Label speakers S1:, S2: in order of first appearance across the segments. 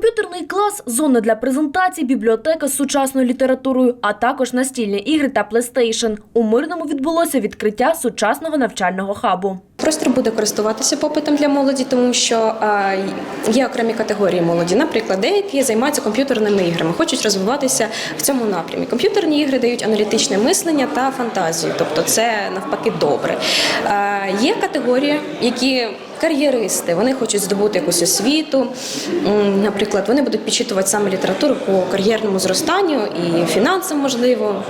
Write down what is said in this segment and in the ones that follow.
S1: Комп'ютерний клас, зона для презентацій, бібліотека з сучасною літературою, а також настільні ігри та PlayStation. У Мирному відбулося відкриття сучасного навчального хабу.
S2: Простір буде користуватися попитом для молоді, тому що є окремі категорії молоді. Наприклад, деякі займаються комп'ютерними іграми, хочуть розвиватися в цьому напрямі. Комп'ютерні ігри дають аналітичне мислення та фантазію, тобто це навпаки добре. Є категорії, які кар'єристи, вони хочуть здобути якусь освіту. Наприклад, вони будуть підчитувати саме літературу по кар'єрному зростанню і фінансам, можливо,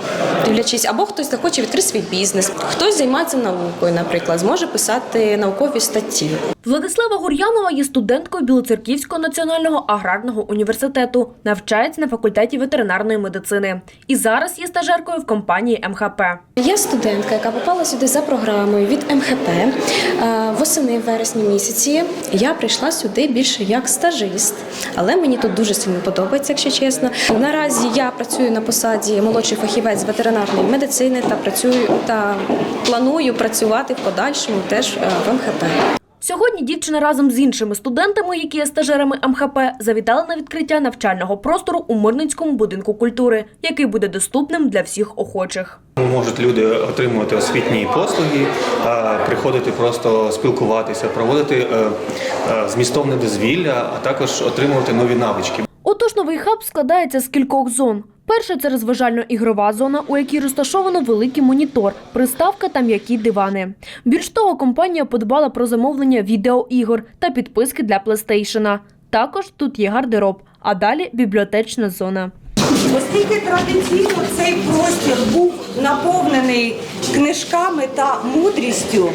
S2: дивлячись, або хтось захоче відкрити свій бізнес, хтось займається наукою, наприклад, зможе писати наукові статті.
S1: Владислава Гур'янова є студенткою Білоцерківського національного аграрного університету, навчається на факультеті ветеринарної медицини і зараз є стажеркою в компанії МХП.
S2: Я студентка, яка попала сюди за програмою від МХП. Е, Восени вересні місяці я прийшла сюди більше як стажист, але мені тут дуже сильно подобається, якщо чесно. Наразі я працюю на посаді молодший фахівець ветеринарної медицини та працюю та планую працювати в подальшому теж е, в МХП.
S1: Сьогодні дівчина разом з іншими студентами, які є стажерами МХП, завітала на відкриття навчального простору у Мирницькому будинку культури, який буде доступним для всіх охочих.
S3: Можуть люди отримувати освітні послуги, приходити просто спілкуватися, проводити е, е, змістовне дозвілля, а також отримувати нові навички.
S1: Отож, новий хаб складається з кількох зон. Перша це розважально-ігрова зона, у якій розташовано великий монітор, приставка та м'які дивани. Більш того, компанія подбала про замовлення відеоігор та підписки для PlayStation. Також тут є гардероб, а далі бібліотечна зона.
S4: Оскільки традиційно цей простір був наповнений книжками та мудрістю,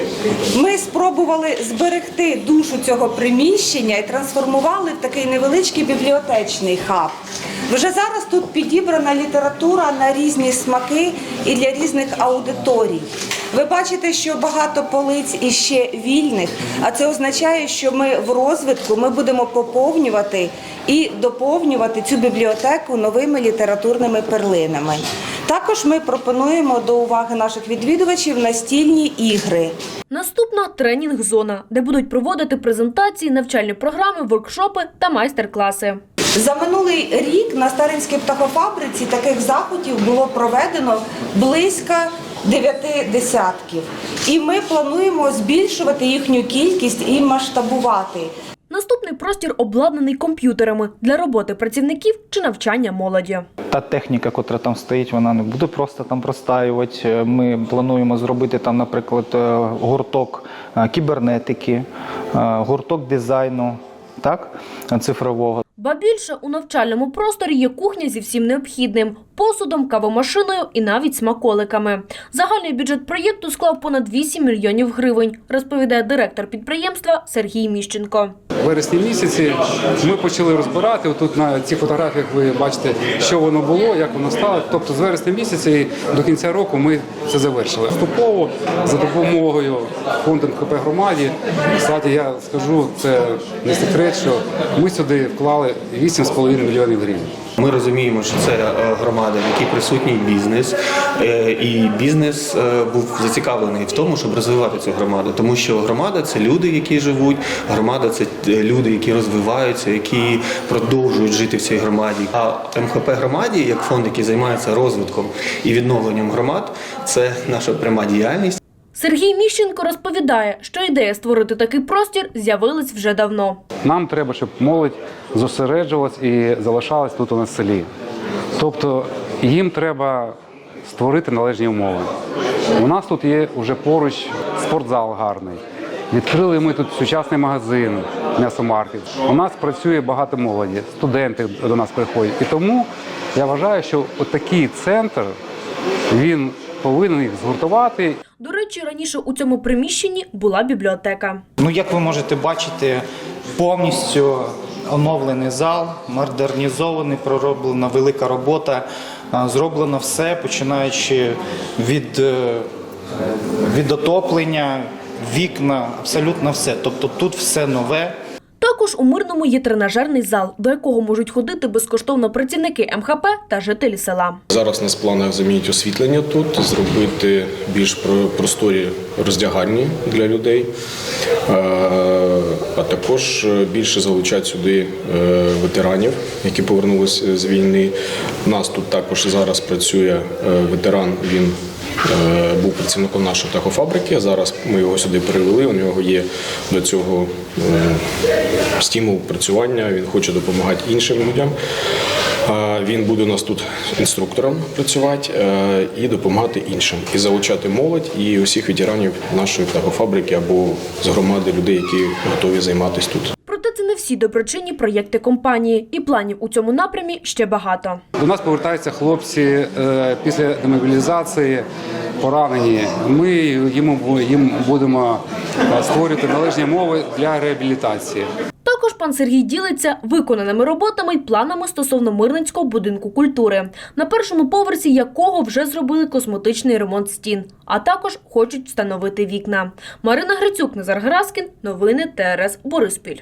S4: ми спробували зберегти душу цього приміщення і трансформували в такий невеличкий бібліотечний хаб. Вже зараз тут підібрана література на різні смаки і для різних аудиторій. Ви бачите, що багато полиць іще вільних, а це означає, що ми в розвитку ми будемо поповнювати і доповнювати цю бібліотеку новими літературними перлинами. Також ми пропонуємо до уваги наших відвідувачів настільні ігри.
S1: Наступна тренінг-зона, де будуть проводити презентації, навчальні програми, воркшопи та майстер-класи.
S4: За минулий рік на Старинській птахофабриці таких заходів було проведено близько дев'яти десятків. І ми плануємо збільшувати їхню кількість і масштабувати.
S1: Наступний простір обладнаний комп'ютерами для роботи працівників чи навчання молоді.
S5: Та техніка, котра там стоїть, вона не буде просто там простаювати. Ми плануємо зробити там, наприклад, е, гурток е, кібернетики, е, гурток дизайну, так, цифрового.
S1: Ба більше у навчальному просторі є кухня зі всім необхідним посудом, кавомашиною і навіть смаколиками. Загальний бюджет проєкту склав понад 8 мільйонів гривень, розповідає директор підприємства Сергій Міщенко.
S6: Вересні місяці ми почали розбирати. Тут на цих фотографіях ви бачите, що воно було, як воно стало. Тобто з вересня місяця і до кінця року ми це завершили. Поступово за допомогою фонду МХП громаді. Кстати, я скажу, це не секрет, що ми сюди вклали 8,5 мільйонів гривень.
S3: Ми розуміємо, що це е, громада, в якій присутній бізнес, е, і бізнес е, був зацікавлений в тому, щоб розвивати цю громаду, тому що громада це люди, які живуть, громада це люди, які розвиваються, які продовжують жити в цій громаді. А МХП громаді, як фонд, який займається розвитком і відновленням громад, це наша пряма діяльність.
S1: Сергій Міщенко розповідає, що ідея створити такий простір з'явилась вже давно.
S6: Нам треба, щоб молодь зосереджувалась і залишалась тут у нас селі. Тобто їм треба створити належні умови. У нас тут є вже поруч спортзал гарний. Відкрили ми тут сучасний магазин, м'ясомаркет. У нас працює багато молоді, студенти до нас приходять. І тому я вважаю, що отакий центр він повинен їх згуртувати
S1: До речі, раніше у цьому приміщенні була бібліотека.
S7: Ну, як ви можете бачити, повністю оновлений зал, модернізований, пророблена велика робота. Зроблено все, починаючи від, е, від отоплення, вікна, абсолютно все. Тобто тут все нове.
S1: Також у Мирному є тренажерний зал, до якого можуть ходити безкоштовно працівники МХП та жителі села.
S8: Зараз нас планах замінити освітлення тут, зробити більш про- просторі роздягальні для людей. Е, а також е, більше залучати сюди е, ветеранів, які повернулися з війни. У нас тут також зараз працює ветеран. Він був працівником нашої птахофабрики. Зараз ми його сюди перевели. У нього є до цього е, стимул працювання. Він хоче допомагати іншим людям. Е, Він буде у нас тут інструктором працювати е, і допомагати іншим, і залучати молодь і усіх ветеранів нашої птахофабрики або з громади людей, які готові займатися тут.
S1: Всі доброчинні проєкти компанії, і планів у цьому напрямі ще багато.
S6: До нас повертаються хлопці е, після демобілізації, поранені. Ми їм, будемо е, створювати належні умови для реабілітації.
S1: Також пан Сергій ділиться виконаними роботами й планами стосовно Мирненського будинку культури, на першому поверсі якого вже зробили косметичний ремонт стін, а також хочуть встановити вікна. Марина Грицюк, Назар Гераскін, новини ТРС Бориспіль.